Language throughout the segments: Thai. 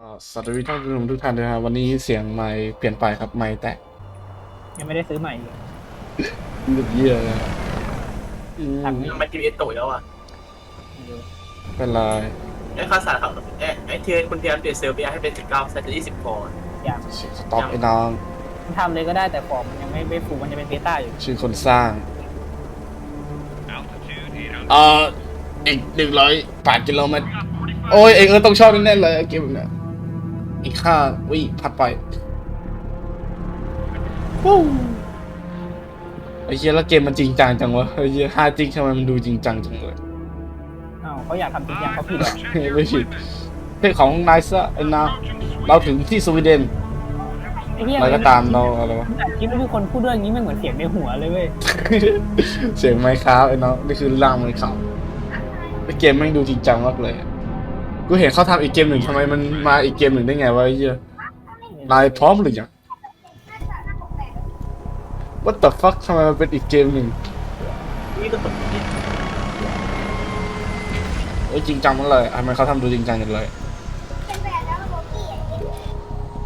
ก็สวัสดีท่านผู้ชมทุกท่านด้วยนะครับวันนี้เสียงไมค์เปลี่ยนไปครับไมค์แตกยังไม่ได้ซื้อใหม่เลยเลือดเยี่ยเลยอืมทำนี่มันจีเอสตุยแล้วอะเป็นไรไอ้ข้าวสารเขาไอ้ไอ้เทียนคุณเทียนเปลี่ยนเซอร์เบียให้เป็นสิบเก้าใส่จะยี่สิบพออย่างสต็อปไอ้น้องทำเลยก็ได้แต่ฟอร์มมันยังไม่ไม่ฟูมันจะเป็นเบต้าอยู่ชื่อคนสร้างเอ่ออีกหนึ่งร้อยแปดกิโลเมตรโอ้ยเองเออต้องชอบแน่ๆเลยเกมแบบเนี้ย อีกห้าวิพัดไปวู้ไอ้เหี้ยแล้วเกมมันจริงจังจังวะไอ้เหี้ยห้าจริงทำไมมันดูจริงจังจังเลยอ้าวเขาอยากทำจริงจังเขาผิดเหรอไม่ผิดเพลงของนายซะไอ้นาเราถึงที่สวีเดนไอ้เหี้ยอะไรก็ตามเราอะไรวะแต่คิดว่าทุกคนพูดเรื่องนี้ไม่เหมือนเสียงในหัวเลยเว้ยเสียงไมค์ครับไอ้น้องนี่คือร่างไมค์ครับไอ้เกมแม่งดูจริงจังมากเลย กูเห็นเขาทำอีกเกมหนึ่งทำไมมันมาอีกเกมหนึ่งได้ไงวะไอ้เหี้ยนายพร้อมหรือยัง What the fuck ทำไมมันเป็นอีกเกมหนึ่งนี่ก็ตกนี่เอ้ยจริงจังมากเลยทำไมเขาทำดูจริงจังกันเลย เป็นแบบแล้วโบกี้อะ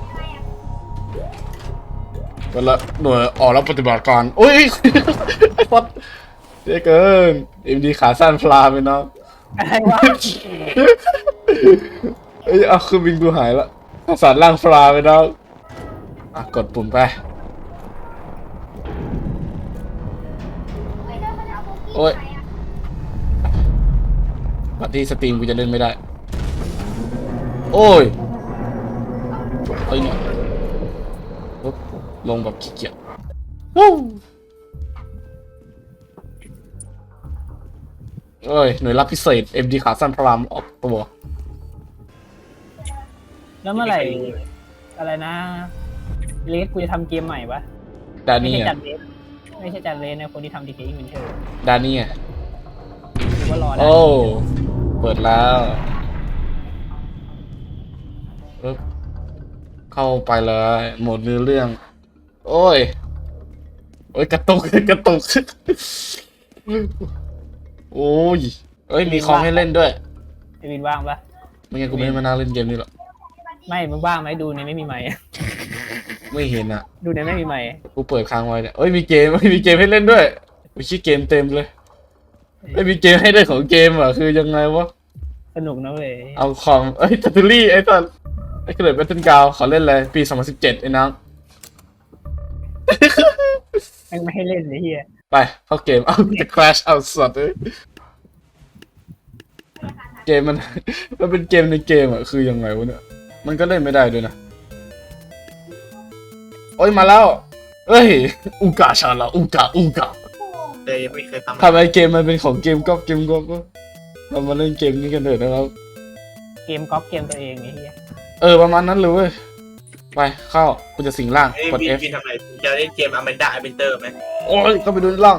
ทำไมอะเวลาหน่วยออกรับปฏิบัติการโอ้ย ไอ้ฟัดเจ๊เกินเอ็มดีขาสั้นพลาไปเน้อง อะไรวะเอ้ยเอาคือบิงกูหายละภาษาล่างฟลาไปน้องอะกดปุ่มไปไม่ได้เขาเอาโบกี้โอ้ยไปอะบัดที่สตรีมกูจะเล่นไม่ได้ โอ้ยเอ้ยเนี่ยปุ๊บลงแบบขี้เกียจวู้ เอ้ยหน่วยรับพิเศษ MD ขาสั้นพลามออกตัว แล้วเมื่อไหร่ อะไรนะเลสกูจะทำเกมใหม่ปะดาไม่นี่ใช่จัอะนเลสไม่ใช่จันเลสนะคนที่ทำดีเคอินเวนเทอร์ดานี่อะหรือว่ารอได้โอ้เปิดแล้วปึ๊บเข้าไปเลยหมดเนื้อเรื่อง โอ้ย โอ้ยกระตุก กระตุก โอ้ยเอ้ย มีคอมให้เล่นด้วยไอวินว่างปะไม่งั้นกูไม่ได้มานั่งเล่นเกมนี้หรอกไม่มึงว่างไหมดูในไม่มีไมค์ไม่เห็นอะ ดูในไม่มีไมค์กูเปิดค้างไว้เนี่ยเอ้ย มีเกมเอ้ยมีเกมให้เล่นด้วยวิชิเกมเต็มเลยเอ้ยมีเกมให้ได้ของเกมอะคือยังไงวะ สนุกนะเว้ยเอาของ เอ้ยทัตเตอรี่ไอ้ตอนไอ้เกระโดดแบทเทิลกาวขอเล่นเลย ปี 2017 ไอ้น้อง แม่งไม่ให้เล่นเลยเฮียไปเข้าเกม เอาจะ crash เอาสัตว์เลยเกมมัน มันเป็นเกมในเกมอะ คือยังไงวะเนี่ย มันก็เล่นไม่ได้ด้วยนะ โอ้ยมาแล้วเอ้ยอูกาชาลาอูกาอูกาเลยไม่เคยทำทำไมเกมมันเป็นของเกมก๊อปเกมก๊อปวะเรามาเล่นเกมนี้กันเถอะนะครับ เกมก๊อปเกมตัวเองไอ้เฮียเออประมาณนั้นเลยเว้ย ไปเข้ากูจะสิงร่างไอ้กดวิน F วินทำไรจะเล่นเกมอเมนดาอเมนเตอร์ไหมโอ้ยเข้าไปดูล่าง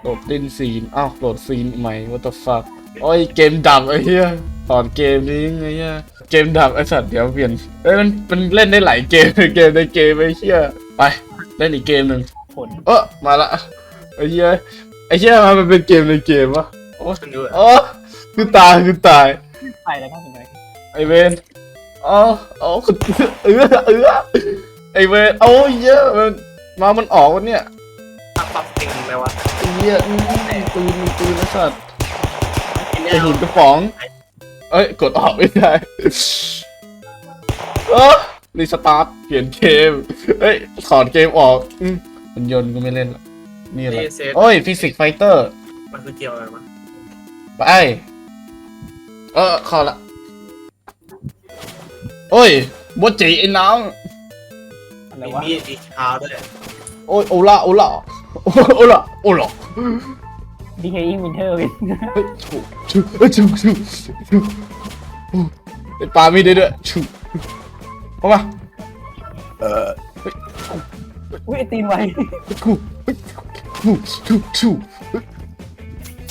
โหลดดินซีนอ้าวโหลดซีนใหม่ what the fuck โอ้ยเกมดับไอ้เหี้ยถอนเกมนี้ไงเหี้ยเกมดับไอ้สัตว์เดี๋ยวเปลี่ยนเอ้ยมันมันเล่นได้หลายเกมเกมในเกมไอ้เหี้ยไปเล่นอีกเกมหนึ่งผลเออมาละไอ้เหี้ยไอ้เหี้ยมันเป็นเกมในเกมวะโอ้คุณดูอะโอ้คือตายคือตายไปแล้วก็ถึงไหนไอเวน อ๋ออ๋อคุณเออเออไอเวนโอ้ยเหี้ยมันมามันออกวันเนี้ยตั้งปรับจริงไหมวะไอ้เหี้ยอืมปืนปืนนะสัตว์ไอ้เนี่ไอยหินกระป๋องเอ้ยกดออกไม่ได้เออรีสตาร์ทเปลี่ยนเกมเอ้ยถอนเกมออกอืมมันยนต์ก็ไม่เล่นละนี่อะไรเซฟโอ้ยฟิสิกส์ไฟเตอร์มันคือเกี่ยวอะไรวะไปเออเข้าละ โอ้ยบดจีไอ้น้องอะไรมีวะมีดมีเท้าด้วยโอ้ยโอล่าโอล่าโอล่าโอล่าดีเคอินเวนเทอร์วินเฮ้ยชูชูเอ้ยชูชูชูไอ้ปลามีได้ด้วยชูเอามาเอออุ้ยไอตีนไวกูเฮ้ยชูชูชู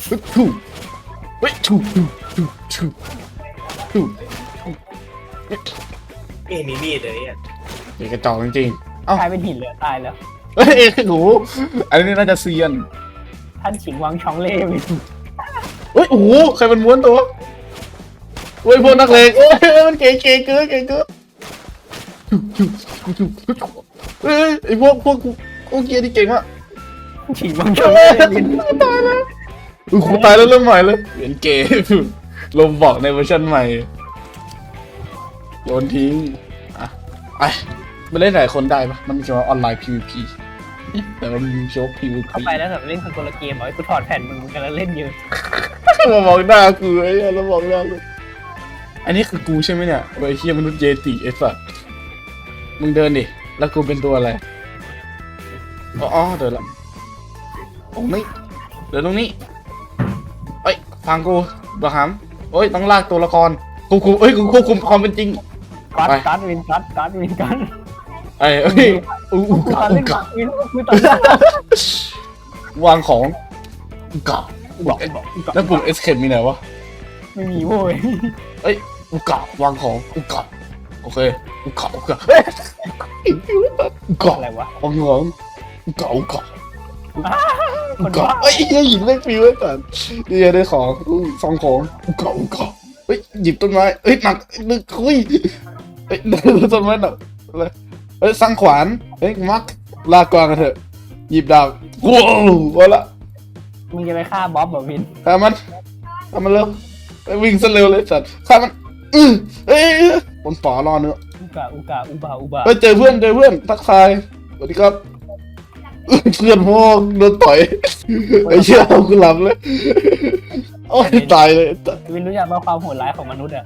เฮ้ยชูเฮ้ยชูชูชูชูชูไม่ เห็นมีมีดเลยเนี่ยเด็กกระจอกจริงๆเอ้ากลายเป็นหินเหลือตายแล้วเฮ้ยหนูอันนี้น่าจะเซียนท่านฉิงวังชองเล่วินเฮ้ยโอ้โหใครมันม้วนตัวโอ้ยพวกนักเลงโอ้ยมันเก่งเก่งเกินเก่งเกินเฮ้ยไอพวกพวกพวกเกียร์ที่เก่งมากฉีกบังชเฮ้นยตายแล้วอุ้ยกูตายแล้วเริ่มใหม่เลยเปลี่ยนเกมลมบอกในเวอร์ชันใหม่ โยนทิ้ง อะไอมันเล่นหลายคนได้ปะมันมีเฉพาะออนไลน์ PVP แต่มันมีเฉพาะ PVP เข้าไปแล้วแบบเล่นคนละเกมบอกให้กูถอดแผ่นมึงกันแล้วเล่นเยอะมามองหน้ากูไอ้เหี้ยแล้วมองหน้ากูอันนี้คือกูใช่ไหมเนี่ยไอ้เฮียมนุษย์เยติไอ้สัสมึงเดินดิ แล้วกูเป็นตัวอะไร อ๋ออ๋อเดินละตรงนี้เดินตรงนี้เอ้ยฟังกูบะหามเอ้ยต้องลากตัวละครกูกูเอ้ยกูควบคุมความเป็นจริง กัดไปกัดวินกัดกัดวินกัดไอ้เอ้ยอู้อู้กูกะตอนอู้เล่นกะกัดวินกูตอนเล่นวางของอู้กะบอกบอกกัดแล้วปุ่ม escape มีไหนวะไม่มีโว้ยเอ้ยอุกะวางของอุกะโอเคอุกะอุกะเฮ้ยอุกะอะไรวะวางของอุกะอุกะอุคนกะบ้าเอ้ยเฮ้ยหยิบไม่ฟิวไว้ก่อนนี่ไงได้ของอู้ซองของอุกะอุกะเฮ้ยหยิบต้นไม้เฮ้ยหนักนึกคุย เฮ้ยต้นไม้หนักอะไรเฮ้ยสร้างขวานเฮ้ยมักลากกวางกันเถอะ หยิบดาบว้าววะละมึงจะไปฆ่าบ๊อบแบบวินฆ่ามันฆ่ามันเร็วไปวิ่งซะเร็วเลยสัตว์ฆ่ามันอื้อเอ้ยคนป๋อรอเนื้อะอุกะอุกะอุบาอุบาเฮ้ยเจอเพื่อนเจอเพื่อนทักทายสวัสดีครับเพื่อนพ่อโดนต่อยไอ้เชี่ยเอากูหลับเลยโอ้ยตายเลยตายวินรู้จักว่าความโหดร้ายของมนุษย์อะ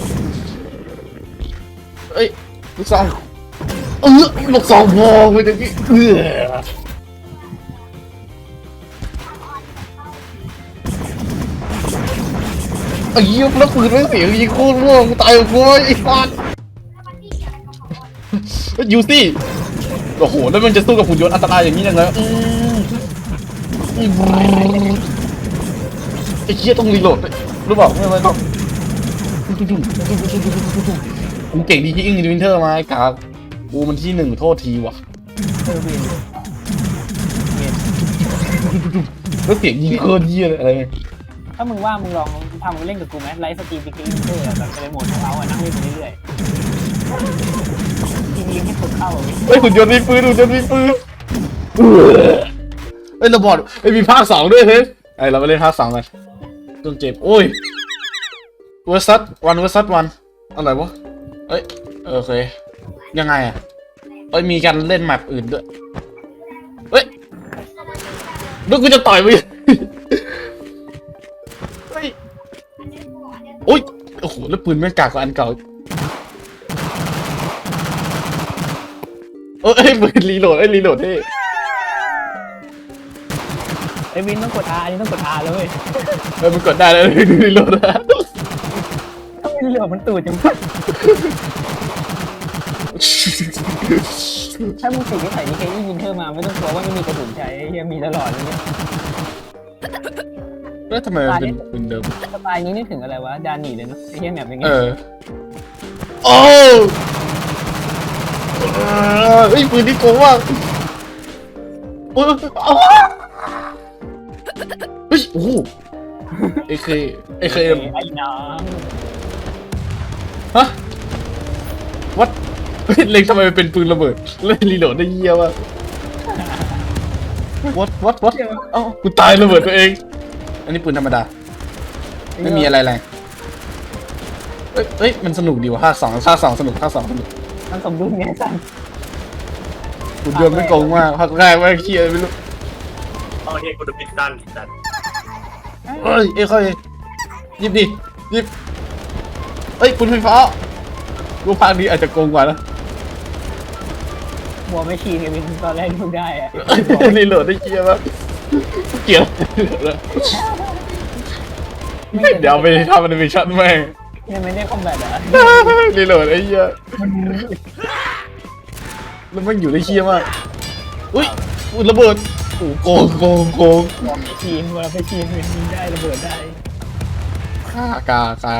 ลูกซองเออลูกซองพอไปตะกี้เออไอ้เหี้ยแล้วปืนไม่เสียงยิงโคตรม่วงตายกับกูไอ้สัสยูซี่โอ้โหแล้วมันจะสู้กับหุ่นยนต์อันตรายอย่างนี้ยังไงอืมอืมไอ้เคียต้องรีโหลดรู้เปล่าไม่ไม่ต้อง กูเก่งดีที่อิงวินเทอร์มาไอ้กากกูมันที่หนึ่งโทษทีว่ะเออวินแล้วเสียงยิงโคตรเยี่ยเลยอะไรเนี่ยถ้ามึงว่ามึงลองทำมึงเล่นกับกูไหมไลฟ์สตรีมบิ๊กอินเตอร์แบบจะไปโหมดของเราอะนั่งเล่นไปเรื่อยๆทีนี้ให้กดเข้าเฮ้ยหุ่นยนต์มีปืนหุ่นยนต์มีปืนเฮ้ยเราบอดเฮ้ยมีภาคสองด้วยเฮ้ยไอเราไปเล่นภาคสองกันต้องเจ็บโอ้ยเวอร์ซัสวันเวอร์ซัสวันอะไรวะ เอ้ยโอเคยังไงอะเอ้ยมีการเล่นแมปอื่นด้วยเฮ้ยนึกกูจะต่อยมึงเฮ้ยโอ้ยโอ้โหแล้วปืนแม่งกากกว่าอันเก่าเอ้ยปืนรีโหลดไอ้ยรีโหลดเท่ไอ้วินต้องกด R อันนี้ต้องกด R เลยเว้ยเออมันกดได้แล้วรีโหลดนะถ้าไม่ เหลือมันตูดจังถ้ามึงติดนิสัยที่เคยยิงเธอมาไม่ต้องกลัวว่าไม่มีกระสุนใช้ไอ้เฮียมีตลอดเลยเนี่ยแล้วทำไมมันเป็นปืนเดิมสไตล์นี้นึกถึงอะไรวะดานหนีเลยเนาะไอ้เฮียแบบเป็นไงเออโอ้เออเฮ้ยปืนนี่โกงว่ากโอ้ยเอาเฮ้ยโอ้โหเอเคเอเคไอ้น้อง ฮะวัดเฮ้ยเล็งทำไมมันเป็นปืนระเบิดเล่นรีโหลดได้เยี่ยมากวัดวัดวัดเอ้ากูตายระเบิดตัวเอง อันนี้ปืนธรรมดา ไม่มีอะไรแรงเอ้ยเอ้ยมันสนุกดีว่ะภาคสองภาคสองสนุกภาคสองสนุกมันสมดุลไงสันหุ่นยนต์ไม่โกงมากภาคแรกแม่งเคียไม่รู้เอาเฮียกูจะปิดตันแต่เอ้ยเอ้ยค่อยหยิบดิหยิบ เอ้ยปืนไฟฟ้ากูภาคนี้อาจจะโกงกว่านะบัวไม่ชีไงวินตอนแรกมึงได้อะรีโหลดได้เคียมากเกี่ยวเดี๋ยวไปทำแอนิเมชั่นแม่งยังไม่ได้คอมแบทอะรีโหลดไอ้เหี้ยแล้วมันอยู่ในเคียมากอุ้ยอุ้ยระเบิดโอ้โกงโกงโกงบอกไปทีมเวลาไปทีมมันยิงได้ระเบิดได้ กากากา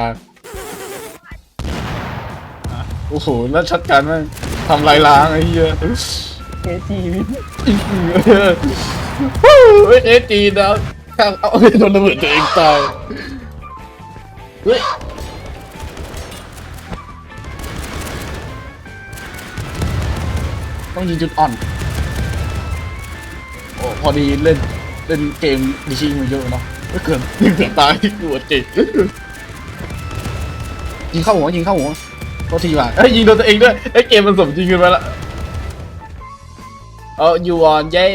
โอ้โหแล้วชัดกันมากทำลายล้างไอ้เหี้ยเคจีวินเฮ้ยเอจีนะข้างเอาโดนระเบิดตัวเองตายเฮ้ยต้องยิงจุดอ่อนโอ้พอดีเล่นเล่นเกมดิชิงมาเยอะเนาะไม่เกินเกือบตายกลัวจริงยิงเข้าหัวยิงเข้าหัว โทษทีว่ะเอ้ยยิงโดนตัวเองด้วยไอ้ยเกมมันสมจริงขึ้นไปละเออยูออนเย้